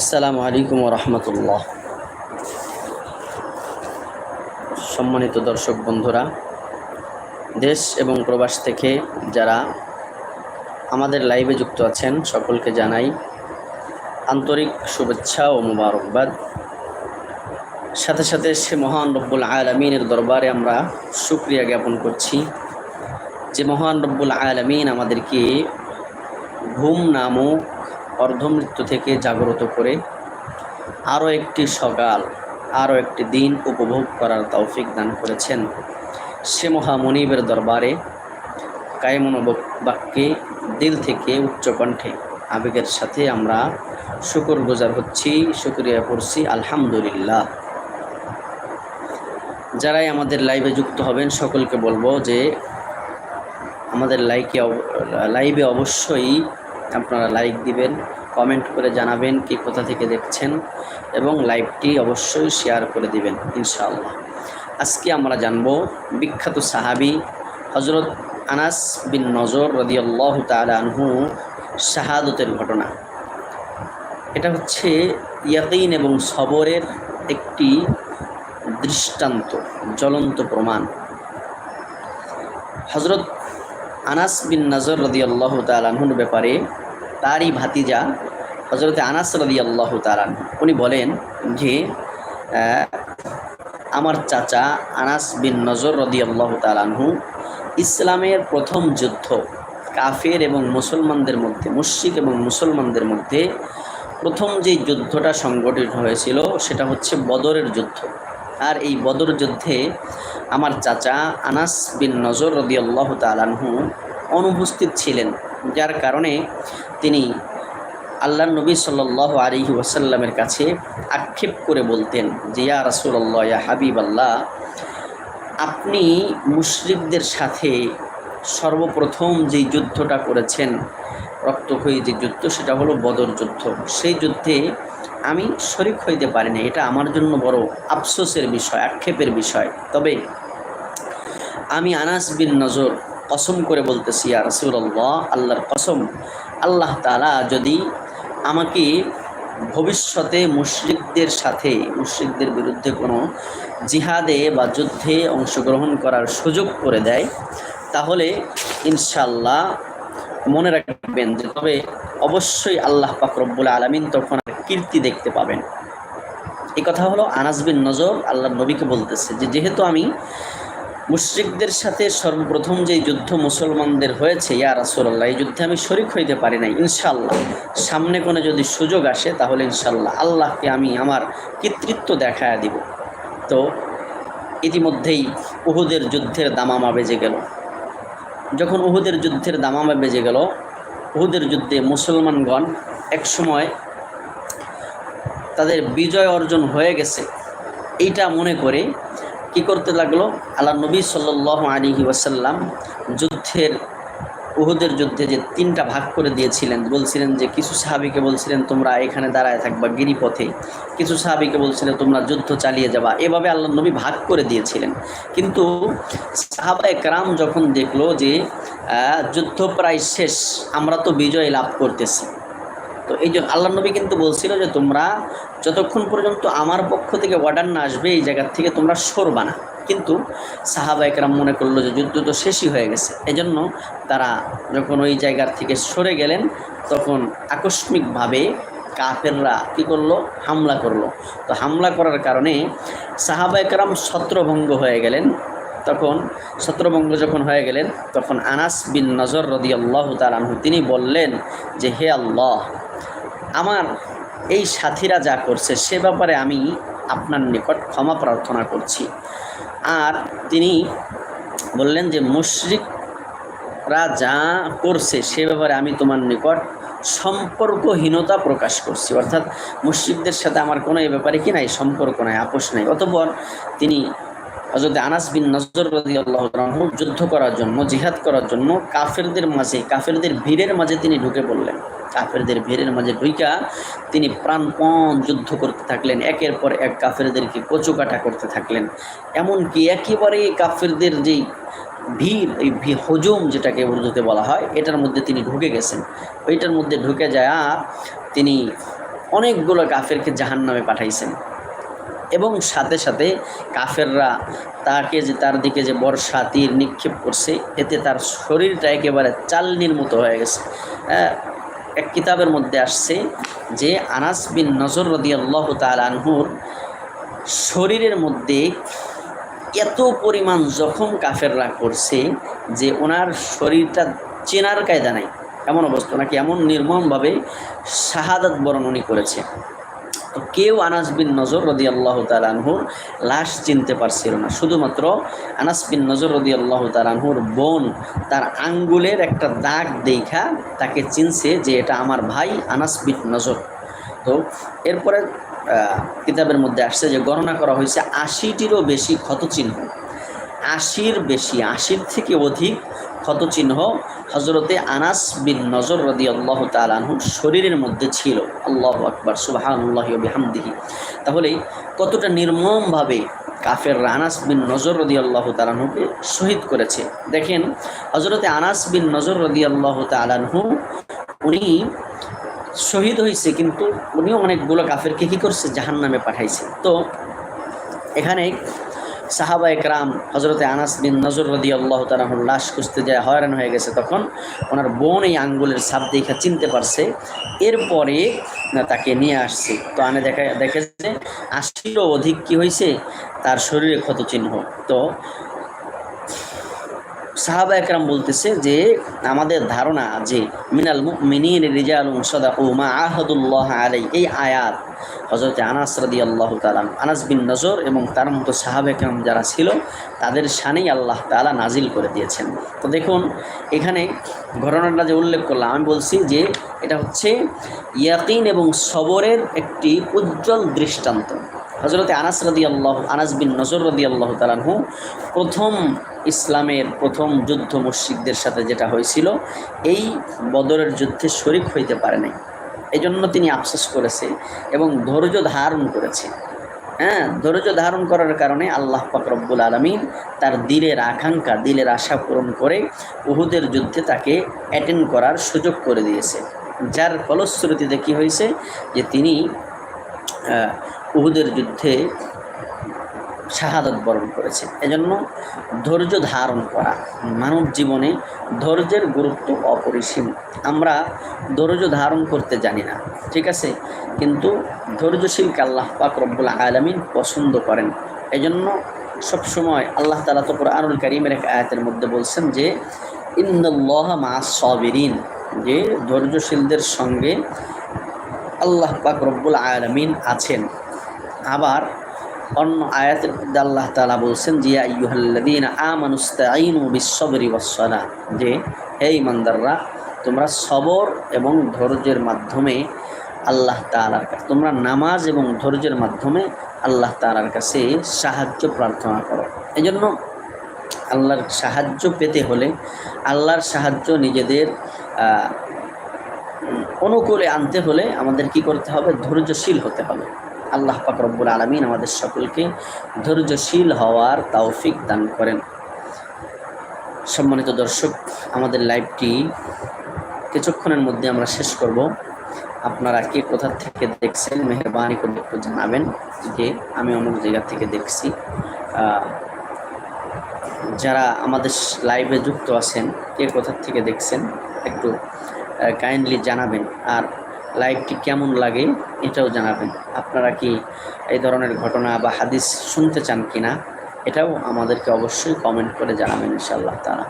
আসসালামু আলাইকুম রহমতুল্লাহ। সম্মানিত দর্শক বন্ধুরা, দেশ এবং প্রবাস থেকে যারা আমাদের লাইভে যুক্ত আছেন, সকলকে জানাই আন্তরিক শুভেচ্ছা ও মুবারকবাদ। সাথে সাথে সে মহান রব্বুল আলমিনের দরবারে আমরা সুক্রিয়া জ্ঞাপন করছি। যে মহান রব্বুল আলমিন আমাদেরকে ঘুম নামক অর্ধমৃত্যু থেকে জাগ্রত করে আরও একটি সকাল, আরও একটি দিন উপভোগ করার তৌফিক দান করেছেন সে মহামনিবের দরবারে কায়মন বাক্যে দিল থেকে উচ্চকণ্ঠে আবেগের সাথে আমরা শুকর গুজার হচ্ছি, শুক্রিয়া করছি, আলহামদুলিল্লাহ। যারাই আমাদের লাইভে যুক্ত হবেন, সকলকে বলব যে আমাদের লাইকে লাইভে অবশ্যই আপনারা লাইক দিবেন কমেন্ট করে জানাবেন কি কোথা থেকে দেখছেন এবং লাইভটি অবশ্যই শেয়ার করে দিবেন, ইনশাআল্লাহ। আজকে আমরা জানব বিখ্যাত সাহাবি হজরত আনাস বিন নজর রদিয়াল্লাহ তালহু শাহাদতের ঘটনা। এটা হচ্ছে ইয়াকিন এবং সবরের একটি দৃষ্টান্ত, জ্বলন্ত প্রমাণ। হজরত আনাস বিন নজর রদি আল্লাহ তালাহুর ব্যাপারে তারই ভাতিজা হজরত আনাস রদি আল্লাহ তালান উনি বলেন যে আমার চাচা আনাস বিন নজর রদি আল্লাহ তালানহু ইসলামের প্রথম যুদ্ধ কাফের এবং মুসলমানদের মধ্যে মুশিক এবং মুসলমানদের মধ্যে প্রথম যে যুদ্ধটা সংগঠিত হয়েছিল সেটা হচ্ছে বদরের যুদ্ধ। আর এই বদর যুদ্ধে আমার চাচা আনাস বিন নজর রদিয়াল্লাহ তালানহু অনুপস্থিত ছিলেন, যার কারণে তিনি আল্লাহ নবী সাল্লাহ আলিহি ওয়াসাল্লামের কাছে আক্ষেপ করে বলতেন যে, ইয়া রাসুল্লাহ ইয়া হাবিব আল্লাহ আপনি মুসলিমদের সাথে সর্বপ্রথম যে যুদ্ধটা করেছেন, রক্তক্ষয়ী যে যুদ্ধ, সেটা হলো বদর যুদ্ধ। সেই যুদ্ধে আমি শরিক হইতে পারিনি এটা আমার জন্য বড় আফসোসের বিষয়, আক্ষেপের বিষয়। তবে আমি আনাস বিন নজর কসম করে বলতেছি আর রসুল্লাহ আল্লাহর কসম। আল্লাহ তালা যদি আমাকে ভবিষ্যতে মুশ্রিকদের সাথে, মুশ্রিকদের বিরুদ্ধে কোনো জিহাদে বা যুদ্ধে অংশগ্রহণ করার সুযোগ করে দেয়, তাহলে ইনশাল্লাহ মনে রাখবেন যে তবে অবশ্যই আল্লাহ পাকরব্বুল আলমিন তখন কীর্তি দেখতে পাবেন। এই কথা হলো আনাস বিন নজর, আল্লাহ নবীকে বলতেছে যে, যেহেতু আমি মুশ্রিকদের সাথে সর্বপ্রথম যে যুদ্ধ মুসলমানদের হয়েছে, ইয়া রাসুল্লাহ এই যুদ্ধে আমি শরিক হইতে পারি নাই ইনশাল্লাহ সামনে কোনো যদি সুযোগ আসে, তাহলে ইনশাল্লাহ আল্লাহকে আমি আমার কৃতৃত্ব দেখায় দিব। তো ইতিমধ্যেই উহুদের যুদ্ধের দামামা বেজে গেল। যখন উহুদের যুদ্ধের দামামা বেজে গেল, উহুদের যুদ্ধে মুসলমানগণ একসময় তাদের বিজয় অর্জন হয়ে গেছে। এইটা মনে করে কি করতে লাগল? আল্লাহ নবী সাল্ল আলিহি ওয়াসাল্লাম যুদ্ধের, উহুদের যুদ্ধে যে তিনটা ভাগ করে দিয়েছিলেন, বলছিলেন যে কিছু সাহাবিকে বলছিলেন, তোমরা এখানে দাঁড়ায় থাকবা গিরিপথে। কিছু সাহাবিকে বলছিলেন, তোমরা যুদ্ধ চালিয়ে যাবা। এভাবে আল্লাহ নবী ভাগ করে দিয়েছিলেন। কিন্তু সাহাবা একরাম যখন দেখল যে যুদ্ধ প্রায় শেষ, আমরা তো বিজয় লাভ করতেছি। তো এই জন্য আল্লাহ নবী কিন্তু বলছিল যে তোমরা যতক্ষণ পর্যন্ত আমার পক্ষ থেকে অর্ডার না আসবে, এই জায়গার থেকে তোমরা সরবা না। কিন্তু সাহাবা একরাম মনে করল যে যুদ্ধ তো শেষই হয়ে গেছে। এজন্য তারা যখন ওই জায়গার থেকে সরে গেলেন, তখন আকস্মিকভাবে কাফেররা কী করল? হামলা করল। তো হামলা করার কারণে সাহাবা একরাম ছত্রভঙ্গ হয়ে গেলেন। তখন ছত্রভঙ্গ যখন হয়ে গেলেন, তখন আনাস বিন নজর রদি আল্লাহ তালাহু তিনি বললেন যে, হে আল্লাহ, আমার এই সাথীরা যা করছে, সে ব্যাপারে আমি আপনার নিকট ক্ষমা প্রার্থনা করছি। আর তিনি বললেন যে, মুশরিকরা যা করছে, সে ব্যাপারে আমি তোমার নিকট সম্পর্কহীনতা প্রকাশ করছি। অর্থাৎ মুশ্রিকদের সাথে আমার কোনো এ ব্যাপারে কি নাই, সম্পর্ক নাই, আপোষ নাই। অতপর তিনি হজরত আনাস বিন নজর রদি আল্লাহ যুদ্ধ করার জন্য, জিহাদ করার জন্য কাফেরদের মাঝে, কাফেরদের ভিড়ের মাঝে তিনি ঢুকে পড়লেন। কাফেরদের ভিড়ের মাঝে ঢুইকা তিনি প্রাণপণ যুদ্ধ করতে থাকলেন। একের পর এক কাফেরদেরকে কচুকাটা করতে থাকলেন। এমনকি একেবারে কাফেরদের যেই ভিড়, এই হজুম যেটাকে উর্দুতে বলা হয়, এটার মধ্যে তিনি ঢুকে গেছেন। ওইটার মধ্যে ঢুকে যায় তিনি অনেকগুলো কাফেরকে জাহান নামে পাঠাইছেন। এবং সাথে সাথে কাফেররা তাকে যে, তার দিকে যে বর্ষা, তীর নিক্ষেপ করছে, এতে তার শরীরটা একেবারে চালনির মতো হয়ে গেছে। হ্যাঁ এক কিতাবের মধ্যে আসছে যে আনাস বিন নজর রদি আল্লাহ আনহুর শরীরের মধ্যে এত পরিমাণ জখম কাফেররা করছে যে ওনার শরীরটা চেনার কায়দা নাই। এমন অবস্থা, নাকি এমন নির্মমভাবে শাহাদাত বরণ উনি করেছে তো কেউ আনাস বিন নজর রদি আল্লাহ তালানহুর লাশ চিনতে পারছিল না। শুধুমাত্র আনাস বিন নজর রদি আল্লাহ তালানহুর বোন তার আঙ্গুলের একটা দাগ দেখা তাকে চিনছে যে এটা আমার ভাই আনাস বিন নজর। তো এরপরে কিতাবের মধ্যে আসছে যে গণনা করা হয়েছে আশিটিরও বেশি ক্ষতচিহ্ন। আশির বেশি, আশির থেকে অধিক ক্ষতচিহ্ন হজরতে আনাস বিন নজর রদি আল্লাহ তালাহুর শরীরের মধ্যে ছিল। আল্লাহ আকবর সুবাহান্লাহ বিহামদিহি। তাহলে কতটা নির্মমভাবে কাফের আনাস বিন নজর রদি আল্লাহ তালাহুকে শহীদ করেছে। দেখেন হজরতে আনাস বিন নজর রদি আল্লাহ তালাহু উনি শহীদ হয়েছে কিন্তু উনিও অনেকগুলো কাফেরকে কী করছে? জাহান নামে পাঠাইছে। তো এখানে সাহাবা একরাম হজরতে আনাস বিন নজর রদি আল্লাহ তালাহুর লাশ খুঁজতে যায়, হয়রান হয়ে গেছে তখন। ওনার বোন এই আঙ্গুলের সাপ দেখা চিনতে পারছে। এরপরে তাকে নিয়ে আসছে। তো আনে দেখা, দেখেছে আশিরও অধিক কি হয়েছে তার শরীরে ক্ষত চিহ্ন তো সাহাবা একরাম বলতেছে যে, আমাদের ধারণা যে, মিনাল মিনির রিজাল সদা ও মা আহদুল্লাহ আলাই। এই আয়াত হজরত আনাস রদি আল্লাহ তালাম আনাস বিন নজর এবং তার মতো সাহাবা একরাম যারা ছিল, তাদের শানেই আল্লাহ তালা নাজিল করে দিয়েছেন। তো দেখুন, এখানে ঘটনাটা যে উল্লেখ করলাম, আমি বলছি যে, এটা হচ্ছে ইয়াকিন এবং সবরের একটি উজ্জ্বল দৃষ্টান্ত। হজরতে আনাস রদি আল্লাহ আনাস বিন নজর রদি আল্লাহ তালাহু প্রথম ইসলামের প্রথম যুদ্ধ মুশিকদের সাথে যেটা হয়েছিল, এই বদরের যুদ্ধে শরিক হইতে পারে নাই। এই জন্য তিনি আফসোস করেছে এবং ধৈর্য ধারণ করেছে। হ্যাঁ ধৈর্য ধারণ করার কারণে আল্লাহ পাকরব্বুল আলমিন তার দিলের আকাঙ্ক্ষা, দিলের আশা পূরণ করে উহুদের যুদ্ধে তাকে অ্যাটেন্ড করার সুযোগ করে দিয়েছে। যার ফলশ্রুতিতে কী হয়েছে যে তিনি উহুদের যুদ্ধে শাহাদত বরণ করেছে। এজন্য ধৈর্য ধারণ করা মানব জীবনে ধৈর্যের গুরুত্ব অপরিসীম। আমরা ধৈর্য ধারণ করতে জানি না, ঠিক আছে? কিন্তু ধৈর্যশীলকে আল্লাহ পাক রব্বুল আলমিন পছন্দ করেন। এজন্য সবসময় আল্লাহ তালা তো আনুল করিমের এক আয়াতের মধ্যে বলছেন যে ইন্দাল্লাহ মা সবিরিন যে ধৈর্যশীলদের সঙ্গে আল্লাহ পাক রব্বুল আলমিন আছেন। আবার অন্য আয়াতের মধ্যে আল্লাহ তালা বলছেন জিয়া ইউহাল্লাদিন আমানুস্তাইনু বিশ্বরি ওয়াসলা যে হে ইমানদাররা তোমরা সবর এবং ধৈর্যের মাধ্যমে আল্লাহ তালার কাছে, তোমরা নামাজ এবং ধৈর্যের মাধ্যমে আল্লাহ তালার কাছে সাহায্য প্রার্থনা করো। এই জন্য আল্লাহর সাহায্য পেতে হলে আল্লাহর সাহায্য নিজেদের অনুকূলে আনতে হলে আমাদের কি করতে হবে? ধৈর্যশীল হতে হবে। আল্লাহ রব্বুল আলমিন আমাদের সকলকে ধৈর্যশীল হওয়ার তৌফিক দান করেন। সম্মানিত দর্শক, আমাদের লাইভটি কিছুক্ষণের মধ্যে আমরা শেষ করব। আপনারা কে কোথা থেকে দেখছেন, মেহরবানি করে একটু জানাবেন যে আমি অমুক জায়গা থেকে দেখছি। যারা আমাদের লাইভে যুক্ত আছেন, কে কোথা থেকে দেখছেন, একটু কাইন্ডলি জানাবেন। আর লাইভটি কেমন লাগে এটাও জানাবেন। আপনারা কি এই ধরনের ঘটনা বা হাদিস শুনতে চান কি না এটাও আমাদেরকে অবশ্যই কমেন্ট করে জানাবেন ইনশাআল্লাহ তারা